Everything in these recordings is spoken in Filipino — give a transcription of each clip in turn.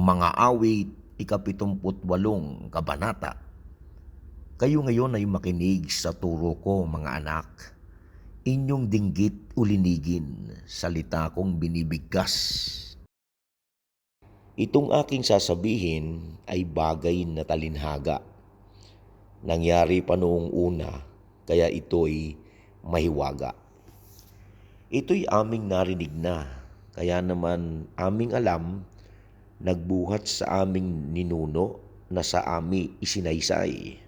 Mga awit, ikapitumput walong kabanata. Kayo ngayon ay makinig sa turo ko, mga anak. Inyong dinggit ulinigin, salita kong binibigkas. Itong aking sasabihin ay bagay na talinhaga. Nangyari pa noong una, kaya ito'y mahiwaga. Ito'y aming narinig na, kaya naman aming alam, nagbuhat sa aming ninuno na sa ami isinaysay.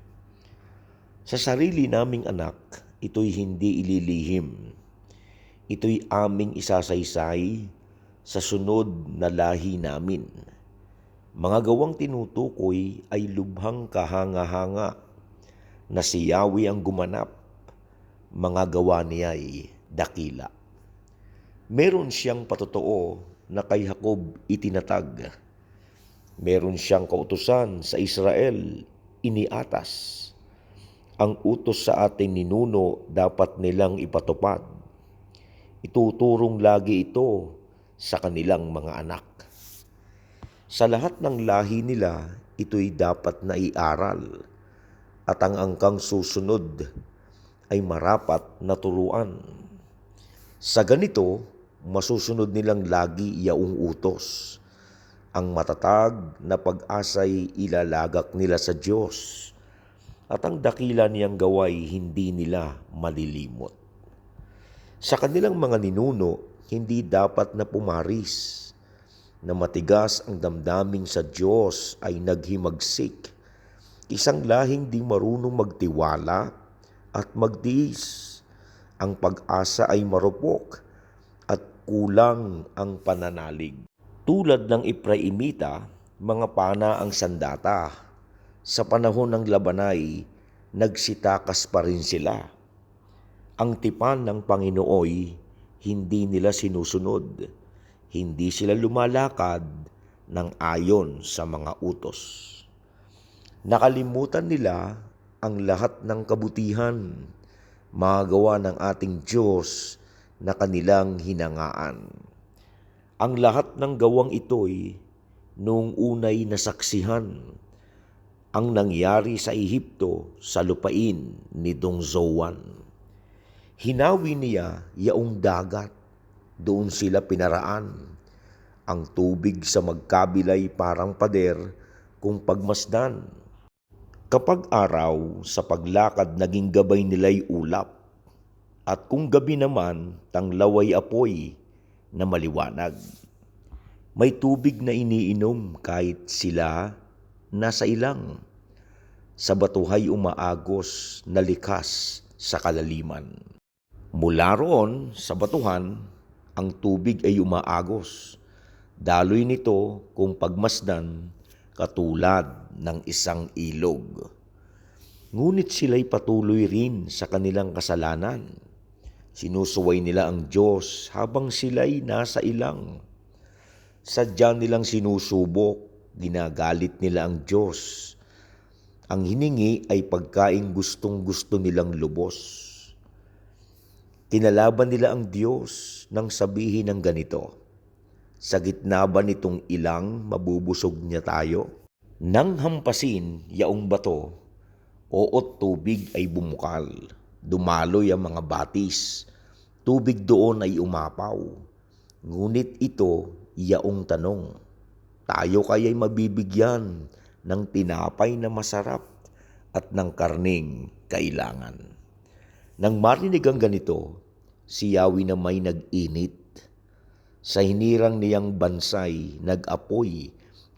Sa sarili naming anak, ito'y hindi ililihim. Ito'y aming isasaysay sa sunod na lahi namin. Mga gawang tinutukoy ay lubhang kahanga-hanga na si Yahweh ang gumanap. Mga gawa niya'y dakila. Meron siyang patotoo na kay Jacob itinatag. Meron siyang kautusan sa Israel, iniatas. Ang utos sa ating ninuno dapat nilang ipatupad. Ituturong lagi ito sa kanilang mga anak. Sa lahat ng lahi nila, ito'y dapat na iaral at ang angkang susunod ay marapat na turuan. Sa ganito, masusunod nilang lagi yaong utos. Ang matatag na pag-asa'y ilalagak nila sa Diyos at ang dakila niyang gaway hindi nila malilimot. Sa kanilang mga ninuno, hindi dapat na pumaris na matigas ang damdaming sa Diyos ay naghimagsik. Isang lahing di marunong magtiwala at magdiis. Ang pag-asa ay marupok kulang ang pananalig. Tulad ng Ipraimita, mga pana ang sandata. Sa panahon ng labanay, nagsitakas pa rin sila. Ang tipan ng Panginooy, hindi nila sinusunod. Hindi sila lumalakad ng ayon sa mga utos. Nakalimutan nila ang lahat ng kabutihan, magawa ng ating Diyos na kanilang hinangaan. Ang lahat ng gawang ito'y noong unay nasaksihan ang nangyari sa Ehipto sa lupain ni Dong Zoan. Hinawi niya yaong dagat, doon sila pinaraan. Ang tubig sa magkabilay parang pader kung pagmasdan. Kapag araw, sa paglakad naging gabay nila'y ulap. At kung gabi naman, tanglaway apoy na maliwanag. May tubig na iniinom kahit sila nasa ilang. Sa batuhay umaagos na likas sa kalaliman. Mula roon sa batuhan, ang tubig ay umaagos. Daloy nito kung pagmasdan katulad ng isang ilog. Ngunit sila'y patuloy rin sa kanilang kasalanan. Sinusuway nila ang Diyos habang sila'y nasa ilang. Sadya nilang sinusubok, ginagalit nila ang Diyos. Ang hiningi ay pagkain gustong gusto nilang lubos. Kinalaban nila ang Diyos nang sabihin ng ganito, Sa gitna ba nitong ilang mabubusog niya tayo? Nang hampasin yaong bato, oot tubig ay bumukal, dumaloy ang mga batis, tubig doon ay umapaw. Ngunit ito yaong tanong, tayo kaya'y mabibigyan ng tinapay na masarap at ng karning kailangan. Nang marinig ang ganito, si Yahweh na may nag-init. Sa hinirang niyang bansay, nag-apoy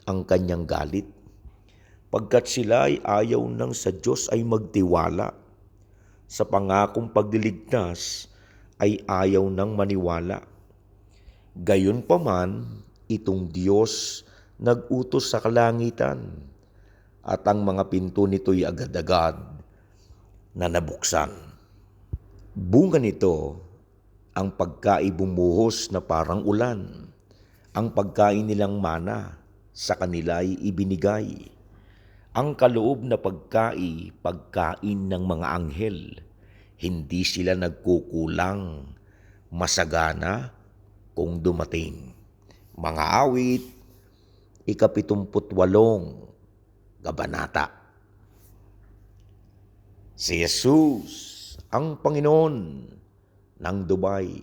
ang kanyang galit. Pagkat sila ay ayaw nang sa Diyos ay magtiwala. Sa pangakong pagliligtas ay ayaw nang maniwala. Gayon pa man, itong Diyos nag-utos sa kalangitan at ang mga pinto nito'y agad-agad na nabuksan. Bunga nito ang pagkain bumuhos na parang ulan. Ang pagkain nilang mana sa kanila'y ibinigay. Ang kaloob na pagkain, pagkain ng mga anghel. Hindi sila nagkukulang, masagana kung dumating. Mga awit, ikapitumputwalong gabanata. Si Jesus ang Panginoon ng Dubai.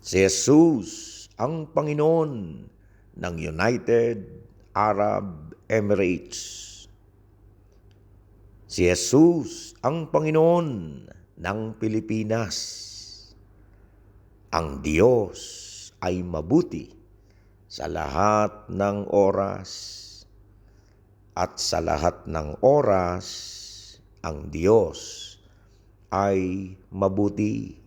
Si Jesus ang Panginoon ng United Arab Emirates. Si Jesus ang Panginoon ng Pilipinas. Ang Diyos ay mabuti sa lahat ng oras at sa lahat ng oras ang Diyos ay mabuti.